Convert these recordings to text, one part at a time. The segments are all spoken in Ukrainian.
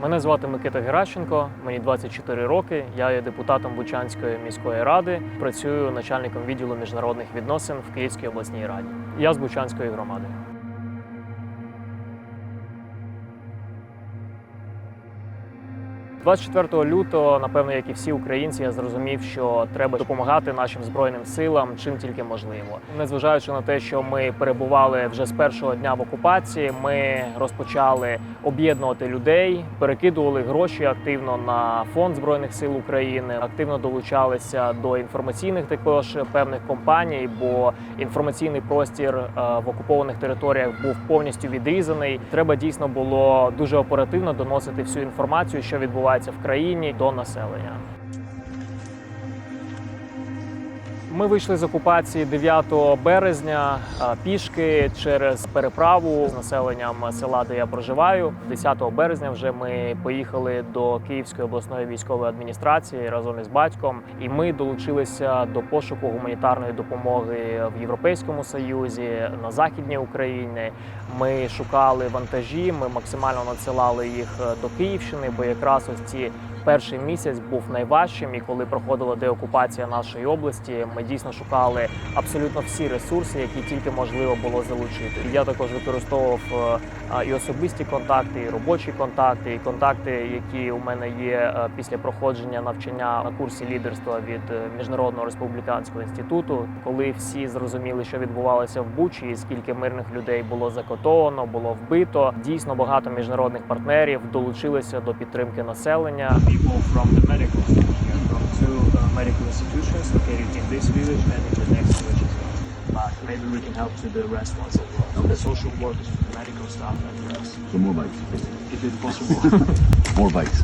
Мене звати Микита Геращенко, мені 24 роки. Я є депутатом Бучанської міської ради. Працюю начальником відділу міжнародних відносин в Київській обласній раді. Я з Бучанської громади. – 24 лютого, напевно, як і всі українці, я зрозумів, що треба допомагати нашим збройним силам чим тільки можливо. Незважаючи на те, що ми перебували вже з першого дня в окупації, ми розпочали об'єднувати людей, перекидували гроші активно на фонд збройних сил України, активно долучалися до інформаційних також певних компаній, бо інформаційний простір е, в окупованих територіях був повністю відрізаний. Треба дійсно було дуже оперативно доносити всю інформацію, що відбувається в країні до населення. Ми вийшли з окупації 9 березня пішки через переправу з населенням села, де я проживаю. 10 березня вже ми поїхали до Київської обласної військової адміністрації разом із батьком, і ми долучилися до пошуку гуманітарної допомоги в Європейському Союзі на західній Україні. Ми шукали вантажі. Ми максимально надсилали їх е, до Київщини, бо якраз ось ці перший місяць був найважчим. І коли проходила деокупація нашої області, ми дійсно шукали абсолютно всі ресурси, які тільки можливо було залучити. Я також використовував е, і особисті контакти, і робочі контакти, і контакти, які у мене є е, після проходження навчання на курсі лідерства від е, міжнародного республіканського інституту, коли всі зрозуміли, що відбувалося в Бучі, і скільки мирних людей було закотовано, було вбито. Дійсно багато міжнародних партнерів долучилися до підтримки населення. People from the medical field here, from two uh, medical institutions located in this village and in the next village as well. But maybe we can help to the rest ones as well. The social workers, the medical staff, and the rest, So more bikes. if it's possible. More bikes.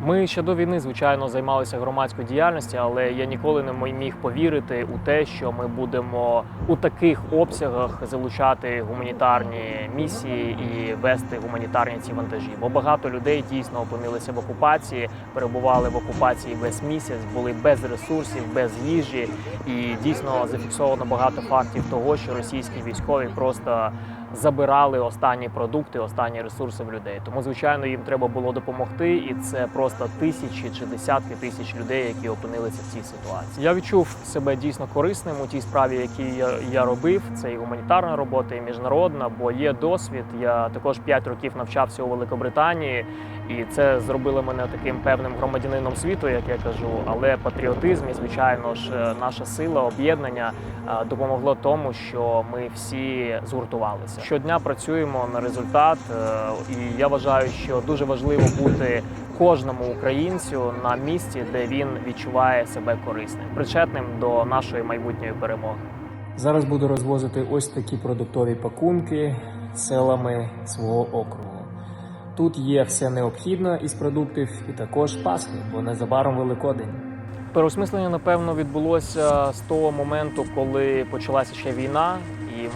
Ми ще до війни, звичайно, займалися громадською діяльністю, але я ніколи не міг повірити у те, що ми будемо у таких обсягах залучати гуманітарні місії і вести гуманітарні ці вантажі. Бо багато людей дійсно опинилися в окупації, перебували в окупації весь місяць, були без ресурсів, без їжі, і дійсно зафіксовано багато фактів того, що російські військові просто забирали останні продукти, останні ресурси в людей. Тому, звичайно, їм треба було допомогти, і це просто тисячі чи десятки тисяч людей, які опинилися в цій ситуації. Я відчув себе дійсно корисним у тій справі, які я, я робив. Це і гуманітарна робота, і міжнародна, бо є досвід. Я також 5 років навчався у Великобританії, і це зробило мене таким певним громадянином світу, як я кажу. Але патріотизм і звичайно ж е, наша сила об'єднання е, допомогло тому, що ми всі згуртувалися. Щодня працюємо на результат, е, і я вважаю, що дуже важливо бути кожному українцю на місці, де він відчуває себе корисним, причетним до нашої майбутньої перемоги. Зараз буду розвозити ось такі продуктові пакунки селами свого округу. Тут є все необхідне із продуктів, і також Пасхи, бо незабаром Великодень. Переосмислення, напевно, відбулося з того моменту, коли почалася ще війна,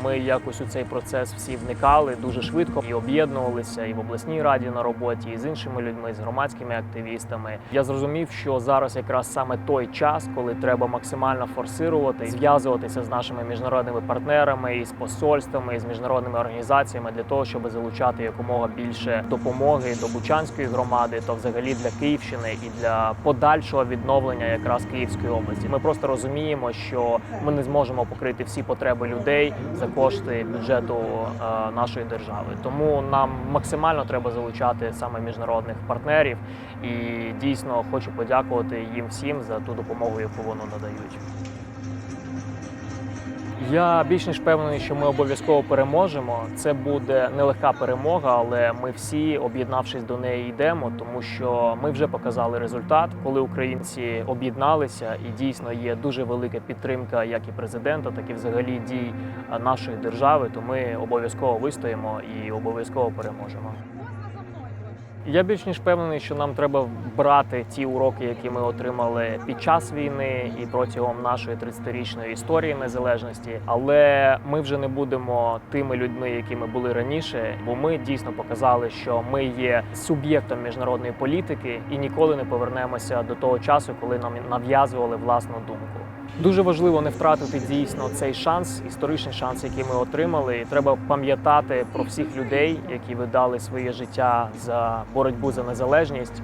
ми якось у цей процес всі вникали дуже швидко і об'єднувалися і в обласній раді на роботі, і з іншими людьми, з громадськими активістами. Я зрозумів, що зараз якраз саме той час, коли треба максимально форсирувати, зв'язуватися з нашими міжнародними партнерами, і з посольствами, і з міжнародними організаціями для того, щоб залучати якомога більше допомоги до Бучанської громади, то взагалі для Київщини і для подальшого відновлення якраз Київської області. Ми просто розуміємо, що ми не зможемо покрити всі потреби людей за кошти бюджету е, нашої держави. Тому нам максимально треба залучати саме міжнародних партнерів. І дійсно хочу подякувати їм всім за ту допомогу, яку вони надають. Я більш ніж впевнений, що ми обов'язково переможемо. Це буде нелегка перемога, але ми всі, об'єднавшись до неї, йдемо, тому що ми вже показали результат, коли українці об'єдналися, і дійсно є дуже велика підтримка, як і президента, так і взагалі дій нашої держави. То ми обов'язково вистоїмо і обов'язково переможемо. Я більш ніж впевнений, що нам треба брати ті уроки, які ми отримали під час війни і протягом нашої 30-річної історії незалежності. Але ми вже не будемо тими людьми, якими були раніше, бо ми дійсно показали, що ми є суб'єктом міжнародної політики і ніколи не повернемося до того часу, коли нам нав'язували власну думку. Дуже важливо не втратити дійсно цей шанс, історичний шанс, який ми отримали. І треба пам'ятати про всіх людей, які видали своє життя за боротьбу за незалежність.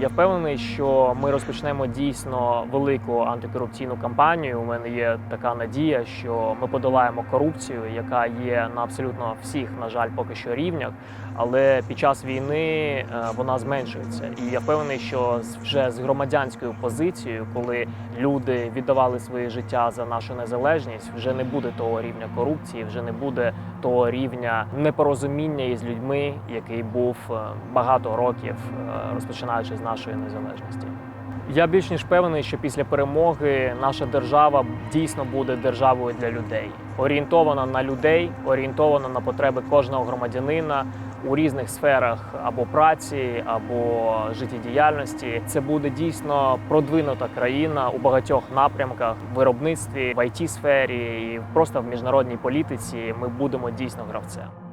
Я впевнений, що ми розпочнемо дійсно велику антикорупційну кампанію. У мене є така надія, що ми подолаємо корупцію, яка є на абсолютно всіх, на жаль, поки що рівнях. Але під час війни е, вона зменшується. І я впевнений, що вже з громадянською позицією, коли люди віддавали своє життя за нашу незалежність, вже не буде того рівня корупції, вже не буде того рівня непорозуміння із людьми, який був е, багато років, е, розпочинаючи з нашої незалежності. Я більш ніж певний, що після перемоги наша держава дійсно буде державою для людей, орієнтована на людей, орієнтована на потреби кожного громадянина у різних сферах або праці, або життєдіяльності. Це буде дійсно продвинута країна у багатьох напрямках в виробництві, в it сфері і просто в міжнародній політиці. Ми будемо дійсно гравцем.